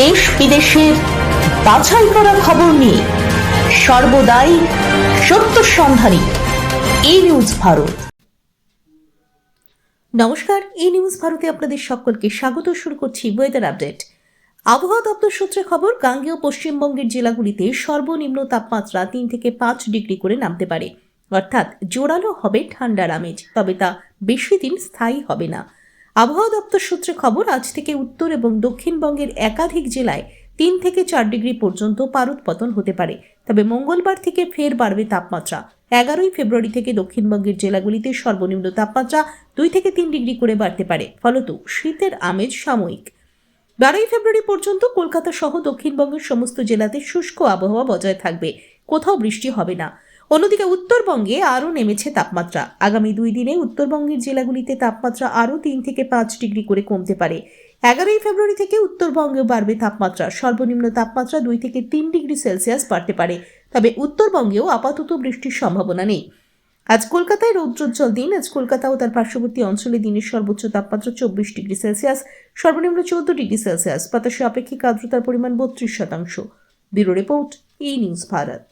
দেশ বিদেশের বাছাই করা খবর নিয়ে সর্বদাই সত্য সন্ধানী এই নিউজ ভারত। নমস্কার এই নিউজ ভারতে আপনাদের সকলকে স্বাগত। শুরু করছি ওয়েদার আপডেট আবহাওয়া দপ্তর সূত্রে খবর, গাঙ্গেয় পশ্চিমবঙ্গের জেলাগুলিতে সর্বনিম্ন তাপমাত্রা তিন থেকে পাঁচ ডিগ্রি করে নামতে পারে। অর্থাৎ জোরালো হবে ঠান্ডার আমেজ, তবে তা বেশি দিন স্থায়ী হবে না। আবহাওয়া দপ্তর সূত্রে খবর, আজ থেকে উত্তর এবং দক্ষিণবঙ্গের একাধিক জেলায় তিন থেকে চার ডিগ্রি পর্যন্ত পারদ পতন হতে পারে। তবে মঙ্গলবার থেকে ফের বাড়বে তাপমাত্রা। এগারোই ফেব্রুয়ারি থেকে দক্ষিণবঙ্গের জেলাগুলিতে সর্বনিম্ন তাপমাত্রা দুই থেকে তিন ডিগ্রি করে বাড়তে পারে। ফলত শীতের আমেজ সাময়িক। বারোই ফেব্রুয়ারি পর্যন্ত কলকাতা সহ দক্ষিণবঙ্গের সমস্ত জেলাতে শুষ্ক আবহাওয়া বজায় থাকবে। কোথাও বৃষ্টি হবে না। অন্যদিকে উত্তরবঙ্গে আরও নেমেছে তাপমাত্রা। আগামী দুই দিনে উত্তরবঙ্গের জেলাগুলিতে তাপমাত্রা আরও তিন থেকে পাঁচ ডিগ্রি করে কমতে পারে। এগারোই ফেব্রুয়ারি থেকে উত্তরবঙ্গে বাড়বে তাপমাত্রা। সর্বনিম্ন তাপমাত্রা দুই থেকে তিন ডিগ্রি সেলসিয়াস বাড়তে পারে। তবে উত্তরবঙ্গেও আপাতত বৃষ্টির সম্ভাবনা নেই। আজ কলকাতায় রৌদ্রোজ্জ্বল দিন। আজ কলকাতা ও তার পার্শ্ববর্তী অঞ্চলে দিনের সর্বোচ্চ তাপমাত্রা চব্বিশ ডিগ্রি সেলসিয়াস, সর্বনিম্ন চৌদ্দ ডিগ্রি সেলসিয়াস। বাতাসে আপেক্ষিক আর্দ্রতার পরিমাণ বত্রিশ শতাংশ। Bureau report E news Bharat.